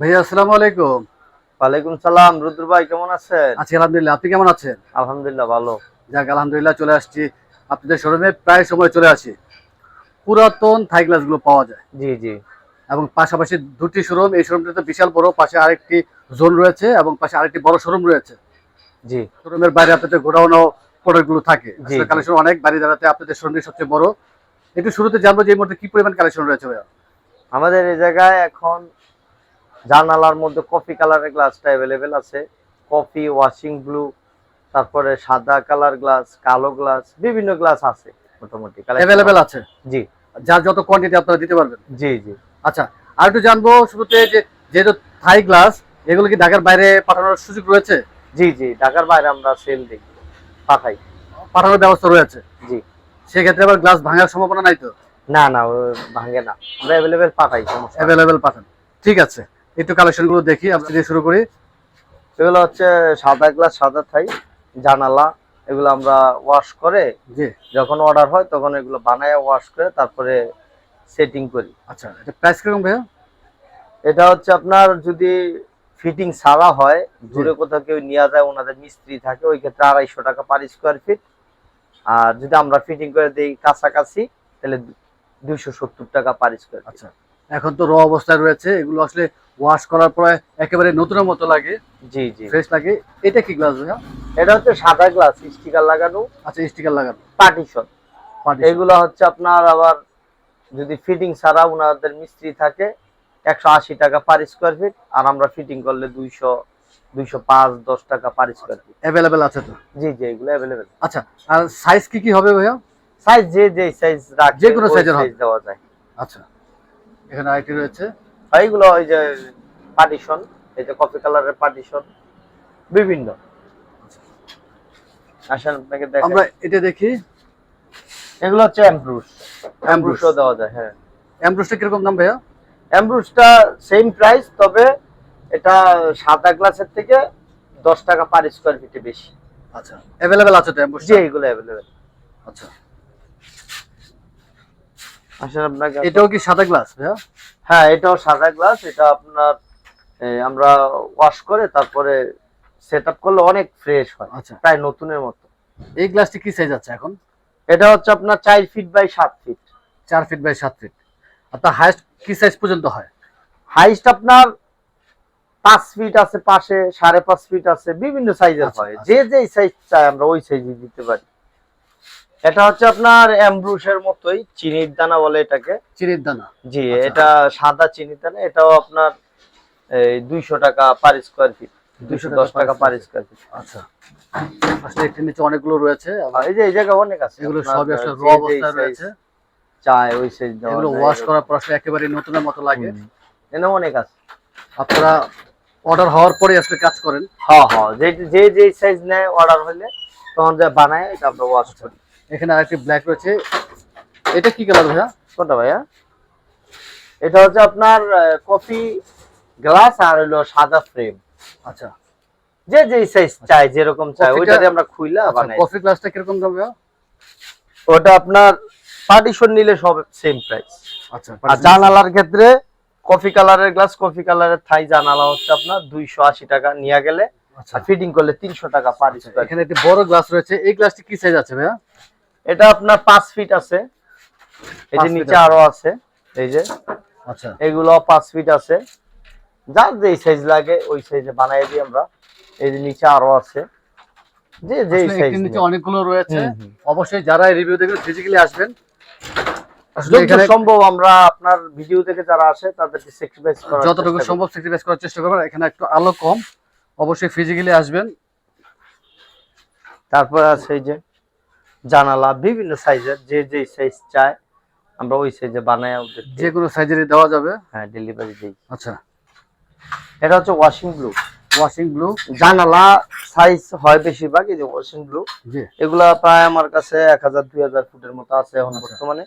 ভাইয়া আসসালামু আলাইকুম। ওয়ালাইকুম সালাম রুদ্র ভাই কেমন আছেন? আছি আলহামদুলিল্লাহ। আপনি কেমন আছেন? আলহামদুলিল্লাহ ভালো। যাক আলহামদুলিল্লাহ চলে আসছি। আপনাদের শোরুমে প্রায় সময় চলে আসি। পুরাতন থাই গ্লাসগুলো পাওয়া যায়। জি জি। এবং পাশাপাশি দুটি শোরুম এই শোরুমটা তো বিশাল বড় পাশে আরেকটি জোন রয়েছে এবং পাশে আরেকটি বড় শোরুম রয়েছে। জি। শোরুমের বাইরে আপনাদের গোডাউনও প্রোডাক্টগুলো থাকে। কালেকশন অনেক বাড়ি দাঁড়াতে আপনাদের শোরুমটি সবচেয়ে বড়। একটু শুরুতে জানব যে এই মুহূর্তে কি পরিমাণ কালেকশন রয়েছে ভাইয়া? আমাদের এই জায়গায় এখন জানালার মধ্যে কফি কালারের গ্লাসটা অ্যাভেলেবেল আছে। কফি ওয়াশিং ব্লু তারপরে সাদা কালার গ্লাস কালো গ্লাস বিভিন্ন গ্লাস আছে মোটামুটি। অ্যাভেলেবেল আছে? জি। যার যত কোয়ান্টিটি আপনারা দিতে পারবেন? জি জি। আচ্ছা আর একটু জানব শুরুতে যে যেহেতু থাই গ্লাস এগুলো কি ঢাকার বাইরে পাঠানোর সুযোগ রয়েছে? জি জি ঢাকার বাইরে আমরা সেল দিই পাঠাই। পাঠানোর ব্যবস্থা রয়েছে? জি। সেক্ষেত্রে আবার গ্লাস ভাঙার সম্ভাবনা নাই তো? না না ভাঙে না। আমরা অ্যাভেলেবেল পাঠাই সমস্যা অ্যাভেলেবেল পাঠান। ঠিক আছে। একটু কালেকশনগুলো দেখি আমরা দিয়ে শুরু করি। এগুলো হচ্ছে সাদা গ্লাস সাদা থাই জানালা এগুলো আমরা ওয়াশ করে জি। যখন অর্ডার হয় তখন এগুলো বানায় ওয়াশ করে তারপরে সেটিং করি। আচ্ছা এটা প্রাইস কীরকম ভাইয়া? এটা হচ্ছে আপনার যদি ফিটিং ছাড়া হয় দূরে কোথাও কেউ নিয়ে যায় ওনাদের মিস্ত্রি থাকে ওই ক্ষেত্রে আড়াইশো টাকা পার স্কোয়ার ফিট আর যদি আমরা ফিটিং করে দিই কাছাকাছি তাহলে দুইশো সত্তর টাকা পার স্কোয়ার ফিট আচ্ছা এখন তো র অবস্থায় রয়েছে এগুলো আসলে ওয়াশ করার পরে একেবারে নতুনের মতো লাগে। জি জি। ফ্রেশ লাগে। এটা কি গ্লাস ভাইয়া? এটা হচ্ছে সাদা গ্লাস স্টিকার লাগানো। আচ্ছা স্টিকার লাগানো। পার্টিশন। এগুলো হচ্ছে আপনার আবার যদি ফিটিং ছাড়া ওনাদের মিস্ত্রি থাকে একশো আশি টাকা পার স্কোয়ার ফিট আর আমরা ফিটিং করলে দুইশো দুইশো পাঁচ দশ টাকা পার স্কোয়ার ফিট অ্যাভেলেবেল আছে তো? জি জি এগুলো অ্যাভেলেবেল আচ্ছা আর সাইজ কি কি হবে ভাইয়া? সাইজ যে যে সাইজ রাখবে যে কোনো হবে। দেওয়া যায়। আচ্ছা। এখানে আরেকটি রয়েছে। এগুলো ওই যে পার্টিশন এই যে কফি কালারের পার্টিশন বিভিন্ন। আসেন আপনাকে আমরা এটা দেখি। এগুলো হচ্ছে অ্যাম্ব্রুশ অ্যাম্ব্রুশও দেওয়া যায় হ্যাঁ। অ্যাম্ব্রোসটা কীরকম দাম ভাইয়া? অ্যাম্ব্রুশটা সেম প্রাইস তবে এটা সাদা গ্লাসের থেকে দশ টাকা পার স্কোয়ার ফিটে বেশি। আচ্ছা অ্যাভেলেবেল আছে তো অ্যাম্ব্রোসটা জি এগুলো অ্যাভেলেবেল আচ্ছা। এটাও কি সাদা গ্লাস হ্যাঁ এটাও সাদা গ্লাস এটা আপনার আমরা ওয়াশ করে তারপরে সেট আপ করলে অনেক ফ্রেশ হয় আচ্ছা। প্রায় নতুনের মতো। এই গ্লাসটি কি সাইজ আছে এখন? এটা হচ্ছে আপনার চার ফিট বাই সাত ফিট চার ফিট বাই সাত ফিট আপনার হাইস্ট কি সাইজ পর্যন্ত হয়? হাইস্ট আপনার পাঁচ ফিট আছে পাশে সাড়ে পাঁচ ফিট আছে বিভিন্ন সাইজের আচ্ছা, হয়। আচ্ছা। যে যে সাইজ চাই আমরা ওই সাইজে দিতে পারি। এটা হচ্ছে আপনার অ্যাম্ব্রুশের মতোই চিনির দানা বলে এটাকে। চিনির দানা। জি আচ্ছা। এটা সাদা চিনির দানা এটাও আপনার এই দুইশো টাকা পার স্কোয়ার ফিট 200 দুইশো টাকা দশ টাকা পার। স্কোয়ার ফিট আচ্ছা। আসলে একটির নিচে অনেকগুলো রয়েছে। এই যে এই জায়গায় অনেক আছে। এগুলো সবই আসলে র অবস্থায় রয়েছে। চায় ওই দেওয়া এগুলো ওয়াশ। করার পর আসলে একেবারে নতুনের মতো লাগে। এখানে অনেক আছে। আপনারা অর্ডার হওয়ার পরে আসলে কাজ করেন। হ্যাঁ হ্যাঁ যে যে যে সাইজ নেয় অর্ডার হলে তখন যা বানায় এটা আমরা ওয়াশ করি। এখানে আরেকটি ব্ল্যাক রয়েছে। এটা কি কালার ভাইয়া? কোনটা ভাইয়া? এটা হচ্ছে আপনার কফি গ্লাস আর হলো সাদা ফ্রেম আচ্ছা। যে যে সাইজ চাই যেরকম চাই ওইটাতে আমরা খুইলা বানাই। কফি গ্লাসটা কীরকম দাম ভাইয়া? ওটা আপনার পার্টিশন নিলে সব সেম প্রাইস আচ্ছা আর জানালার ক্ষেত্রে কফি কালারের গ্লাস কফি কালারের থাই জানালা হচ্ছে আপনার দুইশো আশি টাকা নিয়ে গেলে। আচ্ছা। ফিটিং করলে তিনশো টাকা পার স্কোয়ার এখানে একটি বড় গ্লাস রয়েছে। এই গ্লাসটি কি সাইজ আছে ভাইয়া? এটা আপনার পাঁচ ফিট আছে। এই যে নিচে আরও আছে। এই যে আচ্ছা। এগুলো পাঁচ ফিট আছে। যার যে সাইজ লাগে ওই সাইজে বানাই দিই আমরা। এই যে নিচে আরও আছে। যে যে সাইজ নিচে অনেকগুলো রয়েছে। অবশ্যই যারা রিভিউ দেখবেন ফিজিক্যালি আসবেন। সম্ভব আমরা আপনার ভিডিও থেকে যারা আসে তাদেরকে স্যাক্রিফাইস করার যতটুকু। সম্ভব স্যাক্রিফাইস করার চেষ্টা করবেন। এখানে একটু আলো কম। অবশ্যই ফিজিক্যালি আসবেন। তারপর আছে এই যে জানালা বিভিন্ন সাইজের যে যে সাইজ চায় আমরা ওই সাইজে বানাই ওদের যে কোনো সাইজেরই দেওয়া যাবে? হ্যাঁ ডেলিভারি দিই আচ্ছা। এটা হচ্ছে ওয়াশিং ব্লু ওয়াশিং ব্লু জানালা সাইজ হয় বেশিরভাগ এই যে ওয়াশিং ব্লু জি। এগুলা প্রায় আমার কাছে এক হাজার দুই হাজার ফুটের মতো আছে এখন আচ্ছা। বর্তমানে।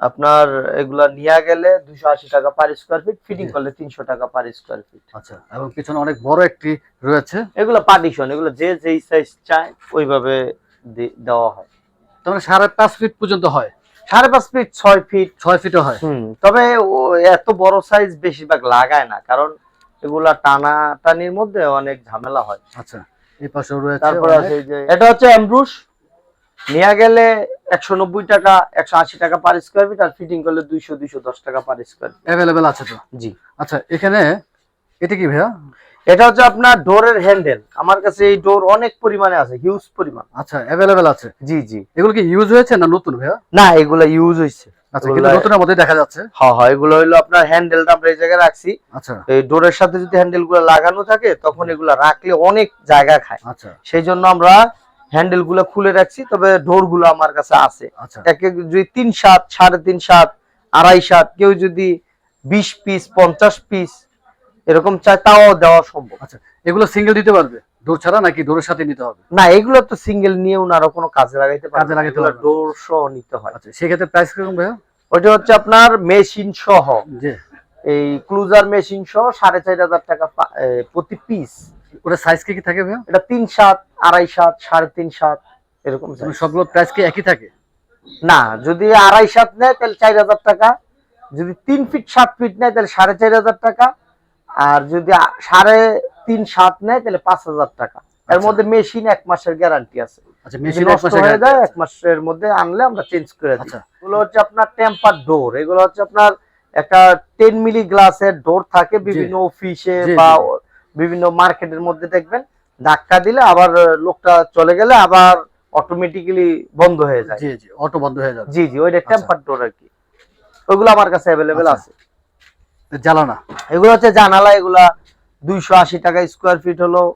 আপনার এগুলা নিয়ে গেলে দুশো আশি টাকা পার স্কোয়ার ফিট ফিটিং করলে তিনশো টাকা পার স্কোয়ার ফিট আচ্ছা এবং পিছনে অনেক বড় একটি রয়েছে। এগুলো পার্টিশন এগুলো যে যেই সাইজ চায় ওইভাবে দেওয়া হয়। তার মানে সাড়ে পাঁচ ফিট পর্যন্ত হয়। সাড়ে পাঁচ ফিট ছয় ফিট ছয় ফিটও হয়। তবে এত বড় সাইজ বেশিরভাগ লাগায় না কারণ এগুলা টানা টানির মধ্যে অনেক ঝামেলা হয়। আচ্ছা এই পাশেও রয়েছে তারপরে আছে যে এটা হচ্ছে এমব্রুশ। নিয়ে গেলে একশো নব্বই টাকা একশো আশি টাকা পার স্কোয়ার ফিট আর ফিটিং করলে দুইশো দুইশো দশ টাকা পার স্কোয়ার ফিট অ্যাভেলেবেল আছে তো? জি। আচ্ছা এখানে এটা কি ভাইয়া? এটা হচ্ছে আপনার ডোরের হ্যান্ডেল। আমার কাছে এই ডোর অনেক পরিমাণে আছে হিউজ পরিমাণ। আচ্ছা অ্যাভেলেবেল আছে? জি জি। এগুলো কি ইউজ হয়েছে না নতুন ভাইয়া? না এগুলা ইউজ হয়েছে। আচ্ছা কিন্তু নতুনের মধ্যে দেখা যাচ্ছে। হ্যাঁ হ্যাঁ এগুলো হলো আপনার হ্যান্ডেলটা আমরা এই জায়গায় রাখছি। আচ্ছা। এই ডোরের সাথে যদি হ্যান্ডেলগুলো লাগানো থাকে তখন এগুলা রাখলে অনেক জায়গা খায়। আচ্ছা। সেই জন্য আমরা হ্যান্ডেলগুলো খুলে রাখছি তবে ডোরগুলো আমার কাছে আছে। আচ্ছা। এক এক যদি তিন সাত সাড়ে তিন সাত আড়াই সাত কেউ যদি বিশ পিস পঞ্চাশ পিস এরকম চায় তাও দেওয়া সম্ভব। আচ্ছা এগুলো সিঙ্গেল দিতে পারবে? ডোর ছাড়া নাকি ডোরের সাথে নিতে হবে? না এগুলো তো সিঙ্গেল নিয়ে ওনারা কোনো কাজে লাগাইতে পারে কাজে লাগাইতে পারবে। ডোর সহ নিতে হয়। আচ্ছা সেক্ষেত্রে প্রাইস কীরকম ভাইয়া? ওইটা হচ্ছে আপনার মেশিন সহ। জি। এই ক্লুজার মেশিন সহ সাড়ে চার হাজার টাকা প্রতি পিস ওটা সাইজ কি কি থাকে ভাইয়া? এটা তিন সাত আড়াই সাত সাড়ে তিন সাত এরকম। মানে সবগুলো প্রাইস কি একই থাকে? না যদি আড়াই সাত নেয় তাহলে চার হাজার টাকা। যদি তিন ফিট সাত ফিট নেয় তাহলে সাড়ে চার হাজার টাকা। আর যদি সাড়ে তিন সাত নেয় তাহলে পাঁচ হাজার টাকা। এর আচ্ছা। মধ্যে মেশিন এক মাসের গ্যারান্টি আছে। আচ্ছা যদি মেশিন নষ্ট হয়ে যায় এক মাসের মধ্যে আনলে আমরা চেঞ্জ করে দিই। আচ্ছা। এগুলো হচ্ছে আপনার টেম্পার ডোর এগুলো হচ্ছে আপনার একটা টেন মিলি গ্লাসের ডোর থাকে বিভিন্ন অফিসে বা বিভিন্ন মার্কেটের মধ্যে দেখবেন। ধাক্কা দিলে আবার লোকটা চলে গেলে আবার অটোমেটিক্যালি বন্ধ হয়ে যায়। জি জি অটো বন্ধ হয়ে যাবে। জি জি ওইটা। টেম্পার ডোর আর কি। ওইগুলো আমার কাছে অ্যাভেলেবেল। আছে। জ্বালানা। এগুলো হচ্ছে জানালা এগুলা দুইশো আশি টাকা স্কোয়ার ফিট হলো।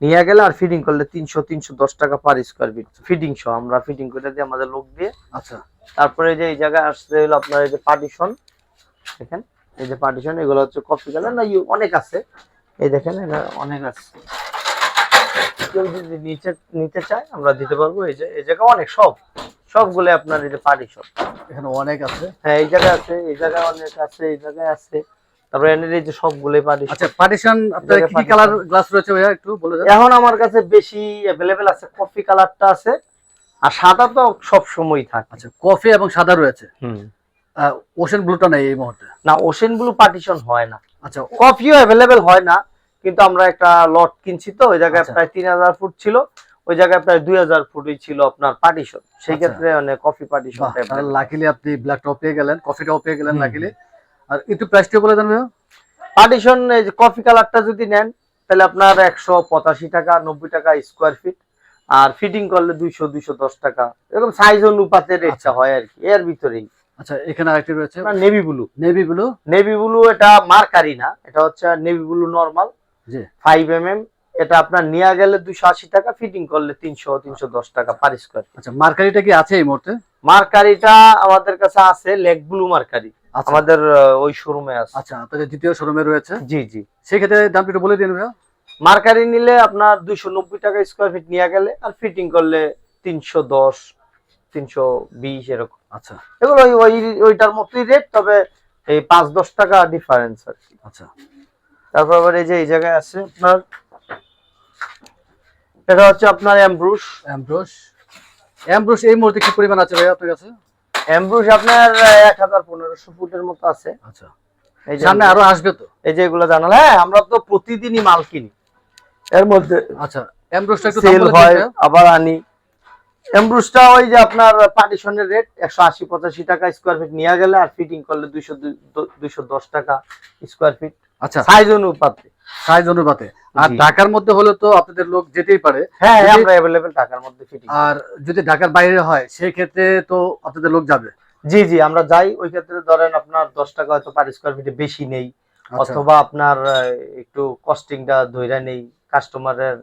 নিয়ে গেলে আর ফিটিং করলে তিনশো তিনশো দশ টাকা পার স্কোয়ার ফিট ফিটিং সহ আমরা ফিটিং করে দিই আমাদের লোক দিয়ে। আচ্ছা। তারপরে যে এই জায়গায় আসছে হলো আপনার এই যে পার্টিশন দেখেন এই যে পার্টিশন এগুলো হচ্ছে কপি কালার না ইউ- অনেক আছে। এই দেখেন এটা অনেক আছে। কেউ যদি নিচে নিতে চায় আমরা দিতে পারব। এই যে এই জায়গা অনেক সব। সবগুলো আপনার এই যে পার্টিশন এখানে অনেক আছে। হ্যাঁ এই জায়গায় আছে এই জায়গায় অনেক আছে এই জায়গায় আছে। তারপরে এনের এই যে সবগুলোই পার্টিশন আচ্ছা পার্টিশন আপনার কি কি কালার গ্লাস রয়েছে ভাইয়া একটু বলে দেন। এখন আমার কাছে বেশি অ্যাভেলেবেল আছে কফি কালারটা আছে আর সাদা তো সব সময় থাকে। আচ্ছা কফি এবং সাদা রয়েছে। হুম। ওশেন ব্লুটা নেই এই মুহূর্তে? না ওশেন ব্লু পার্টিশন হয় না। আচ্ছা কফিও অ্যাভেলেবেল হয় না কিন্তু আমরা একটা লট কিনছি তো ওই জায়গায় আচ্ছা। প্রায় তিন হাজার ফুট ছিল। ওই জায়গায় প্রায় দুই হাজার ফুটই ছিল আপনার পার্টিশন। সেই আচ্ছা। ক্ষেত্রে মানে কফি পার্টিশন লাকিলি আপনি ব্ল্যাকটাও পেয়ে গেলেন কফিটাও পেয়ে গেলেন। লাকিলি আর একটু প্রাইসটা বলে দেন পার্টিশন এই যে কফি কালারটা যদি নেন তাহলে আপনার একশো পঁচাশি টাকা নব্বই টাকা স্কোয়ার ফিট আর ফিটিং করলে দুইশো দুইশো দশ টাকা। এরকম সাইজ অনুপাতে রেটটা আচ্ছা। হয় আর কি এর ভিতরেই। আচ্ছা এখানে আরেকটি রয়েছে। Navy blue navy blue navy blue এটা মার্কারি না এটা হচ্ছে navy blue normal ji. Five M M এটা আপনার নিয়ে গেলে দুইশো আশি টাকা ফিটিং করলে তিনশো তিনশো দশ টাকা পার স্কোয়ার আচ্ছা মার্কারিটা কি আছে এই মুহূর্তে? মার্কারিটা আমাদের কাছে আছে লেগ ব্লু মার্কারি। আচ্ছা। আমাদের ওই শোরুমে আছে। আচ্ছা আপনাদের দ্বিতীয় শোরুমে রয়েছে? জি জি। সেক্ষেত্রে দামটা একটু বলে দিন ভাইয়া। মার্কারি নিলে আপনার দুইশো নব্বই টাকা স্কোয়ার ফিট নিয়ে গেলে আর ফিটিং করলে তিনশো দশ তিনশো বিশ এরকম। আচ্ছা। এগুলো ওই ওই ওইটার মতোই রেট তবে এই পাঁচ দশ টাকা ডিফারেন্স আর কি। আচ্ছা। তারপর আবার এই যে এই জায়গায় আছে আপনার এটা হচ্ছে আপনার অ্যাম্ব্রুশ। অ্যাম্ব্রোস অ্যাম্ব্রোস এই মুহূর্তে কি পরিমাণ আছে ভাইয়া আপনার কাছে? অ্যাম্ব্রুশ আপনার এক হাজার পনেরোশো ফুটের মতো আছে। আচ্ছা। এই সামনে আরও আসবে তো? এই যে এগুলো জানালা হ্যাঁ আমরা তো প্রতিদিনই মাল কিনি। এর মধ্যে আচ্ছা অ্যাম্ব্রোসটা একটু সেল হয় আবার আনি। এমব্রুসটা ওই যে আপনার পার্টিশনের রেট একশো আশি পঁচাশি টাকা স্কোয়ার ফিট নিয়ে গেলে আর ফিটিং করলে দুইশো দুইশো দশ টাকা স্কোয়ার ফিট আচ্ছা। সাইজ অনুপাতে। সাইজ অনুপাতে। আর। ঢাকার মধ্যে হলে তো আপনাদের লোক যেতেই পারে। হ্যাঁ আমরা অ্যাভেলেবেল টাকার মধ্যে ফিটিং আর যদি ঢাকার বাইরে হয় সেই ক্ষেত্রে তো আপনাদের লোক যাবে। জি জি আমরা যাই ওই ক্ষেত্রে ধরেন আপনার দশ টাকা হয়তো পার স্কোয়ার ফিটে বেশি নেই। আচ্ছা। অথবা আপনার একটু কস্টিংটা ধৈরা নেই কাস্টমারের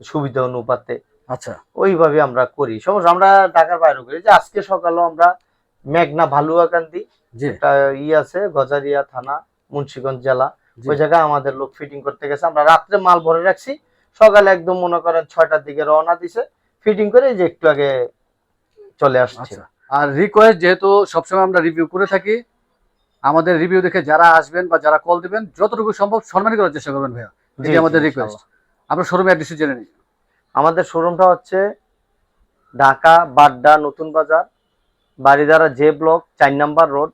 সুবিধা অনুপাতে। আচ্ছা। ওইভাবে আমরা করি। সমস্যা আমরা ঢাকার বাইরে করি। যে আজকে সকালেও আমরা মেঘনা ভালুয়াকান্দি একটা ই আছে গজারিয়া থানা মুন্সিগঞ্জ জেলা। ওই জায়গায় আমাদের লোক ফিটিং করতে গেছে। আমরা রাত্রে মাল ভরে রাখছি। সকালে একদম মনে করেন ছয়টার দিকে রওনা দিছে। ফিটিং করে যে একটু আগে চলে আসছে। আচ্ছা। আর রিকোয়েস্ট যেহেতু সবসময় আমরা রিভিউ করে থাকি আমাদের রিভিউ দেখে যারা আসবেন বা যারা কল দিবেন যতটুকু সম্ভব সম্মান করার চেষ্টা করবেন ভাইয়া। এটি আমাদের রিকোয়েস্ট আমরা শোরুমে অ্যাড্রেস জেনে নিই। আমাদের শোরুমটা হচ্ছে ঢাকা বাড্ডা নতুন বাজার বাড়িদারা জে ব্লক চার number road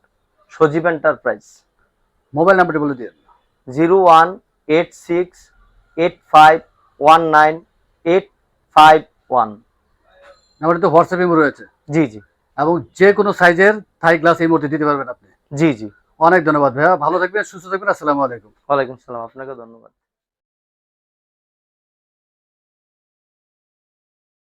Sajib enterprise mobile নাম্বারটি বলে দিন zero one eight six eight five one nine eight five one. আমার তো হোয়াটসঅ্যাপ রয়েছে। জি জি। এবং যে কোনো সাইজের থাই গ্লাস এই মুহূর্তে দিতে পারবেন আপনি। জি জি। অনেক ধন্যবাদ ভাইয়া। ভালো থাকবেন সুস্থ থাকবেন। আসসালামু আলাইকুম। ওয়ালাইকুম আসসালাম আপনাকে ধন্যবাদ।